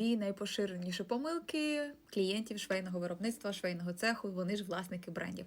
дві найпоширеніші помилки клієнтів швейного виробництва, швейного цеху. Вони ж власники брендів.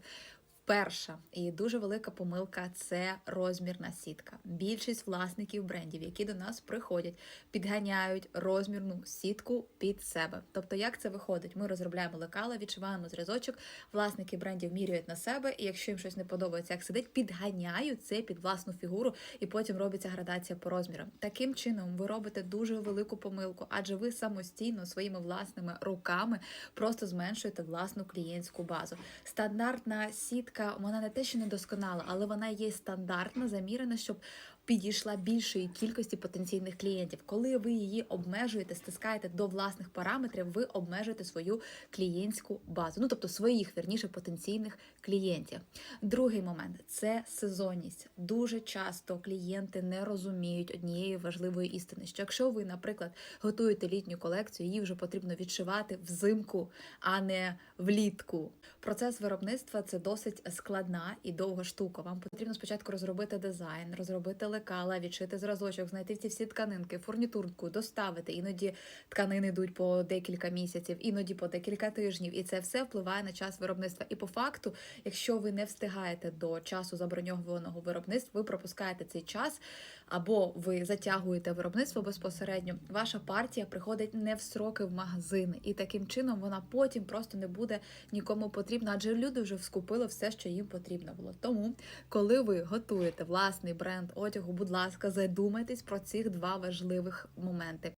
Перша і дуже велика помилка це розмірна сітка. Більшість власників брендів, які до нас приходять, підганяють розмірну сітку під себе. Тобто, як це виходить? Ми розробляємо лекала, відшиваємо зразочок. Власники брендів міряють на себе, і якщо їм щось не подобається, як сидить, підганяють це під власну фігуру, і потім робиться градація по розмірам. Таким чином, ви робите дуже велику помилку, адже ви самостійно своїми власними руками просто зменшуєте власну клієнтську базу. Стандартна сітка, вона не те, що не досконала, але вона є стандартна, замірена, щоб підійшла більшої кількості потенційних клієнтів. Коли ви її обмежуєте, стискаєте до власних параметрів, ви обмежуєте свою клієнтську базу, ну тобто своїх вірніше потенційних клієнтів. Другий момент це сезонність. Дуже часто клієнти не розуміють однієї важливої істини, що якщо ви, наприклад, готуєте літню колекцію, її вже потрібно відшивати взимку, а не влітку. Процес виробництва це досить складна і довга штука. Вам потрібно спочатку розробити дизайн, розробити лекала, відшити зразочок, знайти ці всі тканинки, фурнітурку, доставити. Іноді тканини йдуть по декілька місяців, іноді по декілька тижнів, і це все впливає на час виробництва. І по факту, якщо ви не встигаєте до часу заброньованого виробництва, ви пропускаєте цей час, або ви затягуєте виробництво безпосередньо. Ваша партія приходить не в сроки в магазини, і таким чином вона потім просто не буде нікому потрібна, адже люди вже скупили все, що їм потрібно було. Тому, коли ви готуєте власний бренд одягу, будь ласка, задумайтесь про цих два важливих моменти.